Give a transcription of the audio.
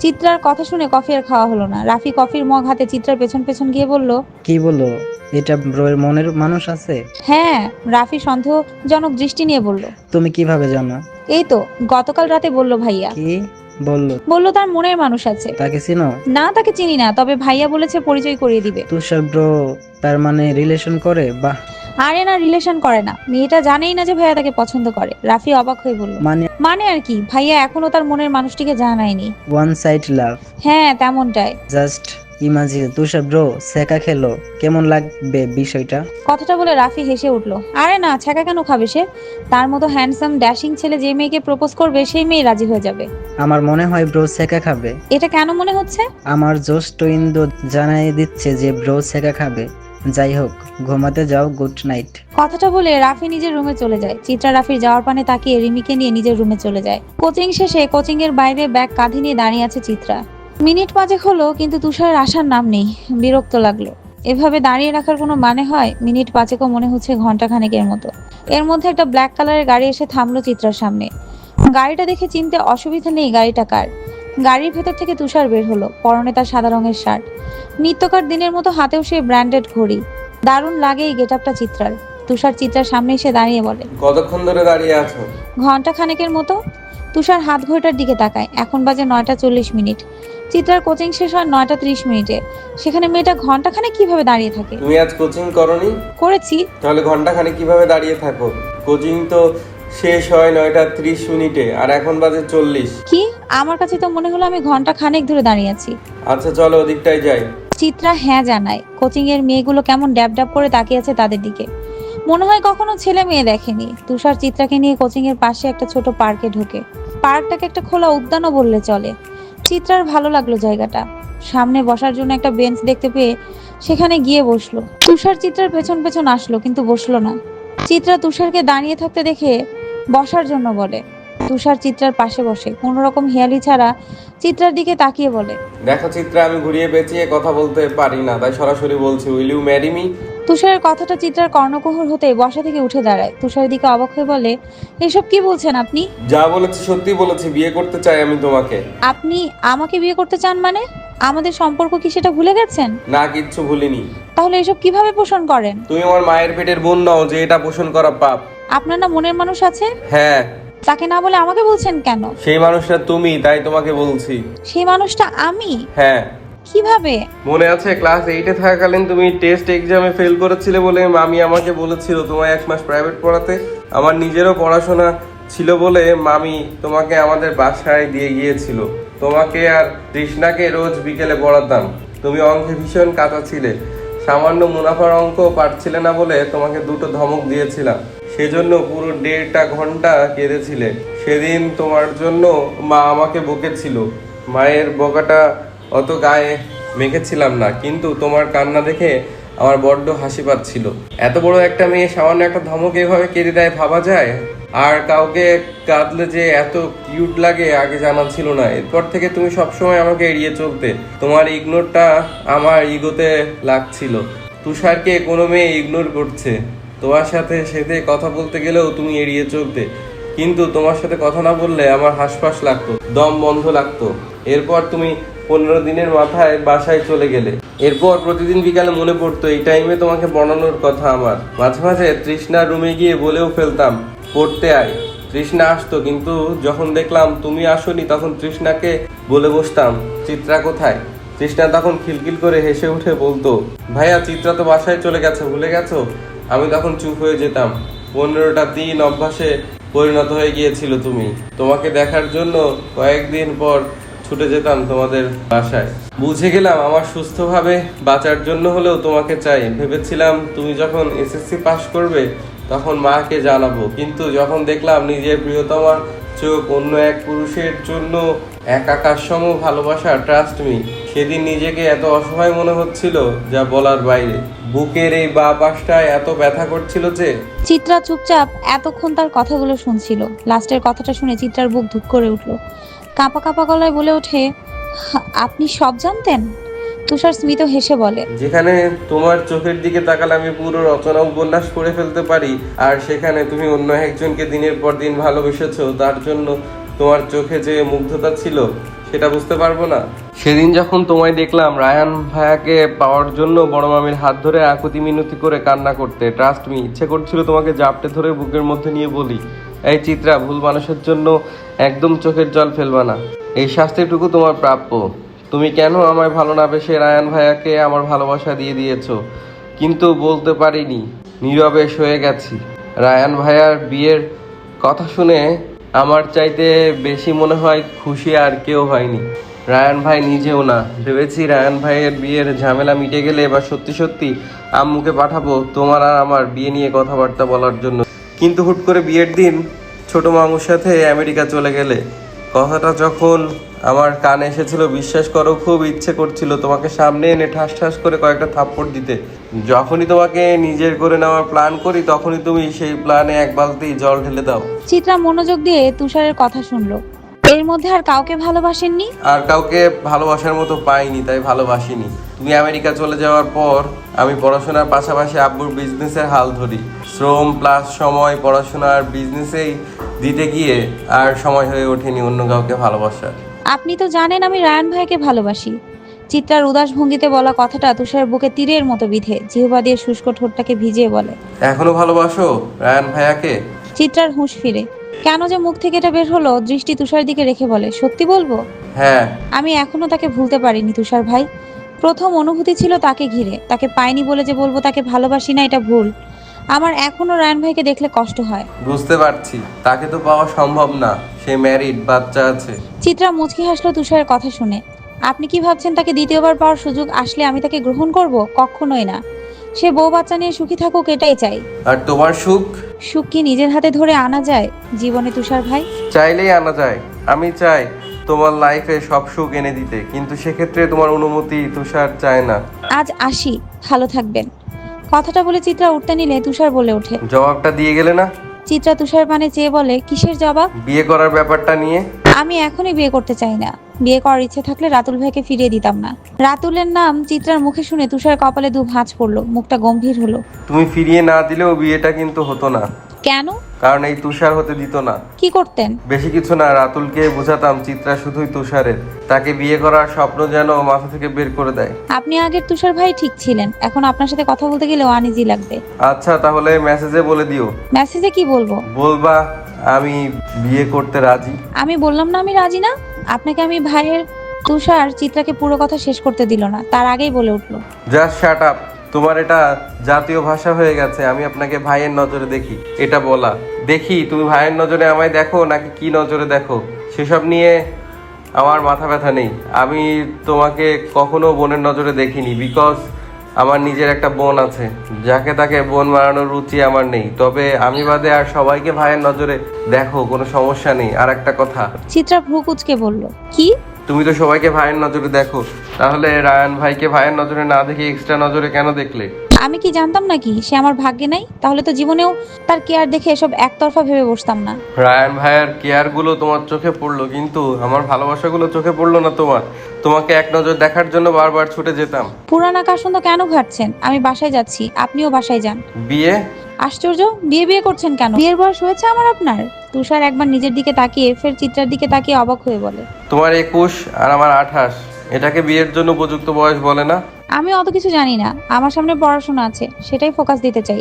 চিত্রার কথা শুনে কফি আর খাওয়া হলো না। রাফি কফির মগ হাতে চিত্রার পেছন পেছন গিয়ে বলল কি বলো এটা ব্রোয়ের মনের মানুষ আছে? হ্যাঁ রাফি সন্দেহজনক দৃষ্টি নিয়ে বলল। তুমি কীভাবে জানো? এই তো গতকাল রাতে বলল ভাইয়া। কি বলল? বলল তার মনের মানুষ আছে। তাকে চিনো? না তাকে চিনি না তবে ভাইয়া বলেছে পরিচয় করিয়ে দিবে। তুষার ব্রো তার মানে রিলেশন করে? বাহ। আরে না রিলেশন করে না। মেয়েটা জানেই না যে ভাইয়া তাকে পছন্দ করে। রাফি অবাক হয়ে বলল মানে? মানে আর কি? ভাইয়া এখনও তার মনের মানুষটিকে জানায়নি। ওয়ান সাইড লাভ হ্যাঁ তেমনটাই। জাস্ট ইমাজিন তুষার ব্রো সেকা খেলো। কেমন লাগবে বিষয়টা? কথাটা বলে রাফি হেসে উঠল আরে না ছ্যাঁকা কেন খাবে সে? তার মতো হ্যান্ডসাম ড্যাশিং ছেলে যে মেয়েকে প্রপোজ করবে সেই মেয়ে রাজি হয়ে যাবে। আমার মনে হয় ব্রো সেকা খাবে। এটা কেন মনে হচ্ছে? আমার জ্যৈষ্ঠ ইন্দ্র জানাই দিচ্ছে যে ব্রো সেকা খাবে। যাই হোক ঘুমাতে যাও, গুড নাইট। কথাটা বলে রাফি নিজের রুমে চলে যায়। চিত্রা রাফির যাওয়ার পানে তাকিয়ে রিমিকে নিয়ে নিজের রুমে চলে যায়। কোচিং শেষে কোচিং এর বাইরে ব্যাগ কাঁধে নিয়ে দাঁড়িয়ে আছে চিত্রা। মিনিট পাঁচেক হলো, কিন্তু তুষারের আসার নাম নেই। বিরক্ত লাগল। এভাবে দাঁড়িয়ে রাখার কোনো মানে হয়? মিনিট পাঁচেকও মনে হচ্ছে ঘণ্টা খানেকের মতো। এর মধ্যে একটা ব্ল্যাক কালারের গাড়ি এসে থামলো চিত্রার সামনে। গাড়িটা দেখে চিনতে অসুবিধা নেই গাড়িটা কার। গাড়ির ভেতর থেকে তুষার বের হলো পরনে তার সাদা রঙের শার্ট। নিত্যকার দিনের মতো হাতেও সে ব্র্যান্ডেড ঘড়ি। দারুণ লাগে এই গেট আপটা চিত্রার। তুষার চিত্রার সামনে এসে দাঁড়িয়ে বলে কতক্ষণ ধরে দাঁড়িয়ে আছো? ঘণ্টা খানেকের মতো। তুষার হাত ঘড়িটার দিকে তাকায়। এখন বাজে নয়টা চল্লিশ মিনিট। চিত্রার কোচিং শেষ হয় নয়টা ত্রিশ মিনিটে। সেখানে মেয়েটা ঘণ্টা খানেক কীভাবে দাঁড়িয়ে থাকে? তুমি আজ কোচিং করনি? করেছি। তাহলে ঘন্টাখানে কীভাবে দাঁড়িয়ে থাকো? কোচিং তো শেষ হয় নয়টা ত্রিশ মিনিটে আর এখন বাজে চল্লিশ। কি? আমার কাছে তো মনে হলো আমি ঘণ্টা খানেক ধরে দাঁড়িয়ে আছি। আচ্ছা চলো ওদিকটায় যাই। চিত্রা হ্যাঁ জানায় কোচিং এর মেয়েগুলো কেমন ড্যাব ড্যাব করে তাকিয়ে আছে তাদের দিকে। মনে হয় কখনো ছেলে মেয়ে দেখেনি। তুষার চিত্রাকে নিয়ে কোচিং এর পাশে একটা ছোট পার্কে ঢোকে। পার্কটাকে একটা খোলা উদ্যানও বললে চলে। চিত্রার ভালো লাগল জায়গাটা। সামনে বসার জন্য একটা বেঞ্চ দেখতে পেয়ে সেখানে গিয়ে বসল। তুষার চিত্রার পেছন পেছন আসলো কিন্তু বসল না। চিত্রা তুষারকে দাঁড়িয়ে থাকতে দেখে বসার জন্য বলে। তুষার চিত্রার পাশে বসে। কোনো রকম হেয়ালি ছাড়া চিত্রার দিকে তাকিয়ে বলে। দেখো চিত্রা আমি ঘুরিয়ে পেঁচিয়ে কথা বলতে পারি না তাই সরাসরি বলছি উইল ইউ ম্যারি মি তুষারের কথাটা চিত্রার কর্ণকুহর হতে বসা থেকে উঠে দাঁড়ায়। তুষারের দিকে অবাক হয়ে বলে এসব কি বলছেন আপনি? যা বলেছি সত্যি বলেছি বিয়ে করতে চাই আমি তোমাকে। আপনি আমাকে বিয়ে করতে চান মানে? আমাদের সম্পর্ক কি সেটা ভুলে গেছেন? না কিচ্ছু ভুলিনি। তাহলে এসব কীভাবে পোষণ করেন? তুমি আমার মায়ের পেটের বোন নও যে এটা পোষণ করা পাপ। আপনার না মনের মানুষ আছে? হ্যাঁ। তাকে না বলে আমাকে বলছেন কেন? সেই মানুষটা তুমি তাই তোমাকে বলছি। সেই মানুষটা আমি? হ্যাঁ। কীভাবে? মনে আছে ক্লাস এইটে থাকাকালীন তুমি টেস্ট এক্সামে ফেল করেছিলে বলে মামি আমাকে বলেছিল তোমায় এক মাস প্রাইভেট পড়াতে। আমার নিজেরও পড়াশোনা ছিল বলে মামি তোমাকে আমাদের বাসায় দিয়ে গিয়েছিল। তোমাকে আর তৃষ্ণাকে রোজ বিকেলে পড়াতাম। তুমি অঙ্কে ভীষণ কাঁচা ছিলে। সামান্য মুনাফার অঙ্ক পারছিলে না বলে তোমাকে দুটো ধমক দিয়েছিলাম। সেজন্য পুরো দেড়টা ঘণ্টা কেঁদেছিলে। সেদিন তোমার জন্য মা আমাকে বকেছিল। মায়ের বকাটা অত গায়ে মেখেছিলাম না, কিন্তু তোমার কান্না দেখে আমার বড্ড হাসি পাচ্ছিল। এত বড় একটা মেয়ে, সামান্য একটা ধমক এভাবে কেড়ে দেয় ভাবা যায়? আর কাউকে কাঁদলে যে এত কিউট লাগে আগে জানা ছিল না। এরপর থেকে তুমি সবসময় আমাকে এড়িয়ে চলতে। তোমার ইগনোরটা আমার ইগোতে লাগছিল। তুষারকে কোনো মেয়ে ইগনোর করছে। তোমার সাথে সেতে কথা বলতে গেলেও তুমি এড়িয়ে চলতে। কিন্তু তোমার সাথে কথা না বললে আমার হাসপাস লাগতো, দম বন্ধ লাগতো। এরপর তুমি পনেরো দিনের মাথায় বাসায় চলে গেলে। এরপর প্রতিদিন বিকালে মনে পড়তো, এই টাইমে তোমাকে বনানোর কথা আমার। মাঝে মাঝে তৃষ্ণার রুমে গিয়ে বলেও ফেলতাম, পড়তে আয়। তৃষ্ণা আসতো, কিন্তু যখন দেখলাম তুমি আসোনি, তখন তৃষ্ণাকে বলে বসতাম, চিত্রা কোথায়? তৃষ্ণা তখন খিলখিল করে হেসে উঠে বলতো, ভাইয়া, চিত্রা তো বাসায় চলে গেছে, ভুলে গেছো? আমি তখন চুপ হয়ে যেতাম। পনেরোটা দিন অভ্যাসে পরিণত হয়ে গিয়েছিল তুমি। তোমাকে দেখার জন্য কয়েকদিন পর ছুটে যেতাম তোমাদের বাসায়। বুঝে গেলাম আমার সুস্থভাবে বাঁচার জন্য হলেও তোমাকে চাই। ভেবেছিলাম তুমি যখন এসএসসি পাশ করবে, তখন মাকে জানাব। কিন্তু যখন দেখলাম নিজের প্রিয়তমা চোখ অন্য এক পুরুষের জন্য এক আকাশ সম ভালোবাসা ট্রাস্ট মি সেদিন নিজেকে এত অসহায় মনে হচ্ছিল যা বলার বাইরে। বুকের এই বা পাশটায় এত ব্যথা করছিল যে? চিত্রা চুপচাপ এতক্ষণ তার কথাগুলো শুনছিল। লাস্টের কথাটা শুনে চিত্রার বুক ধুক করে উঠল। কাঁপা কাঁপা গলায় বলে ওঠে, আপনি সব জানতেন? তুষার স্মিত হেসে বলে, যেখানে তোমার চোখের দিকে তাকালে আমি পুরো রচনা উপন্যাস করে ফেলতে পারি, আর সেখানে তুমি অন্য একজনকে দিনের পর দিন ভালোবেসেছো, তার জন্য তোমার চোখে যে মুগ্ধতা ছিল, সেটা বুঝতে পারব না। সেদিন যখন তোমায় দেখলাম রায়ান ভাইয়াকে পাওয়ার জন্য বড় মামির হাত ধরে আকুতি মিনতি করে কান্না করতে ট্রাস্ট মি ইচ্ছে করছিল তোমাকে জাপটে ধরে বুকের মধ্যে নিয়ে বলি। এই চিত্রা, ভুল মানুষের জন্য একদম চোখের জল ফেলবা না। এই শাস্তিটুকু তোমার প্রাপ্য। তুমি কেন আমায় ভালো না বেসে রায়ান ভাইয়াকে আমার ভালোবাসা দিয়ে দিয়েছ? কিন্তু বলতে পারিনি নীরবে সয়ে গেছি। রায়ান ভাইয়ার বিয়ের কথা শুনে আমার চাইতে বেশি মনে হয় খুশি আর কেউ হয়নি। রায়ান ভাই নিজেও না। ভেবেছি রায়ান ভাইয়ের বিয়ের ঝামেলা মিটে গেলে এবার সত্যি সত্যি আম্মুকে পাঠাবো তোমার আর আমার বিয়ে নিয়ে কথাবার্তা বলার জন্য। কিন্তু হুট করে বিয়ের দিন ছোট মামুর সাথে আমেরিকা চলে গেলে কথাটা যখন আমার কানে এসেছিল বিশ্বাস করো খুব ইচ্ছে করছিল তোমাকে সামনে এনে ঠাস ঠাস করে কয়েকটা থাপ্পড় দিতে। যখনই তোমাকে নিজের করে নেওয়ার প্ল্যান করি তখনই তুমি সেই প্ল্যানে এক বালতি জল ঢেলে দাও। চিত্রা মনোযোগ দিয়ে তুষারের কথা শুনলো। এর মধ্যে আর কাউকে ভালোবাসেননি? আর কাউকে ভালোবাসার মতো পাইনি তাই ভালোবাসিনি। তুমি আমেরিকা চলে যাওয়ার পর আমি পড়াশোনার পাশাপাশি আব্বুর বিজনেসের হাল ধরি। শ্রম প্লাস সময় পড়াশোনার বিজনেসেই দিতে গিয়ে আর সময় হয়ে ওঠেনি অন্য কাউকে ভালোবাসার আপনি তো জানেন আমি রায়ান ভাইকে ভালোবাসি। চিত্রার উদাস ভঙ্গিতে বলা কথাটা তুষার বুকে তীরের মতো বিধে জিহবা দিয়ে শুষ্ক ঠোঁটটাকে ভিজিয়ে বলে। এখনও ভালোবাসো রায়ান ভাইয়াকে? চিত্রার হুঁশ ফিরে। কেন যে মুখ থেকে এটা বের হলো দৃষ্টি তুষার দিকে রেখে বলে সত্যি বলব? হ্যাঁ। আমি এখনও তাকে ভুলতে পারিনি তুষার ভাই। প্রথম অনুভূতি ছিল তাকে ঘিরে। তাকে পাইনি বলে যে বলব তাকে ভালোবাসি না এটা ভুল। আমার এখনও রায়ান ভাইকে দেখলে কষ্ট হয়। বুঝতে পারছি। তাকে তো পাওয়া সম্ভব না। সে ম্যারিড বাচ্চা আছে। চিত্রা মুচকি হাসলো তুষারের কথা শুনে। আপনি কি ভাবছেন তাকে দ্বিতীয়বার পাওয়ার সুযোগ আসলে আমি তাকে গ্রহণ করব? কখনোই না। সে বউ বাচ্চা নিয়ে সুখী থাকুক এটাই চাই। আর তোমার সুখ? সুখ কি নিজের হাতে ধরে আনা যায় জীবনে তুষার ভাই? চাইলেই আনা যায়। আমি চাই তোমার লাইফে সব সুখ এনে দিতে কিন্তু সেক্ষেত্রে তোমার অনুমতি তুষার চায় না। আজ আসি ভালো থাকবেন। কথাটা বলে চিত্রা উঠতে নিলে তুষার বলে ওঠে। জবাবটা দিয়ে গেলে না? চিত্রা তুষার পানে চেয়ে বলে কিসের জবাব? বিয়ে করার ব্যাপারটা নিয়ে। আমি এখনই বিয়ে করতে চাই না। বিয়ে করার ইচ্ছে থাকলে রাতুল ভাইকে ফিরিয়ে দিতাম না। রাতুলের নাম চিত্রার মুখে শুনে তুষার কপালে দু ভাঁজ পড়ল মুখটা গম্ভীর হলো। তুমি ফিরিয়ে না দিলেও বিয়েটা কিন্তু হতো না। কেন? কারণ এই তুষার হতে দিত না। কি করতেন? বেশি কিছু না রাতুলকে বোঝাতাম চিত্রা শুধুই তুষারের। তাকে বিয়ে করার স্বপ্ন যেন মাথা থেকে বের করে দেয়। আপনি আগের তুষার ভাই ঠিক ছিলেন এখন আপনার সাথে কথা বলতে গেলেও আনিজি লাগবে। আচ্ছা তাহলে মেসেজে বলে দিও। মেসেজে কি বলব? বলবা আমি বিয়ে করতে রাজি। আমি বললাম না আমি রাজি না? আপনাকে আমি ভাইয়ের তুষার চিত্রাকে পুরো কথা শেষ করতে দিল না তার আগেই বলে উঠল। জাস্ট শাট আপ তোমার এটা জাতীয় ভাষা হয়ে গেছে, আমি আপনাকে ভাইয়ের নজরে দেখি। এটা বলা। দেখি, তুমি ভাইয়ের নজরে আমায় দেখো নাকি কি নজরে দেখো? সেসব নিয়ে আমার মাথা ব্যথা নেই। আমি তোমাকে কখনো বোনের নজরে দেখিনি বিকজ আমার নিজের একটা বোন আছে, যাকে তাকে বোন মারানোর রুচি আমার নেই। তবে আমি বাদে আর সবাইকে ভাইয়ের নজরে দেখো, কোনো সমস্যা নেই। আর একটা কথা। চিত্রা ভ্রু কুচকে বলল, কি? তুমি তো সবাইকে ভাইয়ের নজরে দেখো। তাহলে রায়ান ভাইকে ভাইয়ের নজরে না দেখে এক্সট্রা নজরে কেন দেখলে? আমি কি জানতাম নাকি? সে আমার ভাগ্যে নাই? তাহলে তো জীবনেও তার কেয়ার দেখে এসব একতরফা ভেবে বসতাম না। রায়ান ভাইয়ের কেয়ারগুলো তোমার চোখে পড়ল কিন্তু আমার ভালোবাসাগুলো চোখে পড়ল না তোমার। তোমাকে এক নজর দেখার জন্য বারবার ছুটে যেতাম। পুরান আকাশন তো কেন ঘাটছেন? আমি বাসায় যাচ্ছি আপনিও বাসায় যান। বিয়ে? আশ্চর্য বিয়ে বিয়ে করছেন কেন? বিয়ের বয়স হয়েছে আমার আপনার? তুষার একবার নিজের দিকে তাকিয়ে ফের চিত্রার দিকে তাকিয়ে অবাক হয়ে বলে। তোমার একুশ আর আমার আঠাশ এটাকে বিয়ের জন্য উপযুক্ত বয়স বলে না? আমি অত কিছু জানি না। আমার সামনে পড়াশোনা আছে সেটাই ফোকাস দিতে চাই।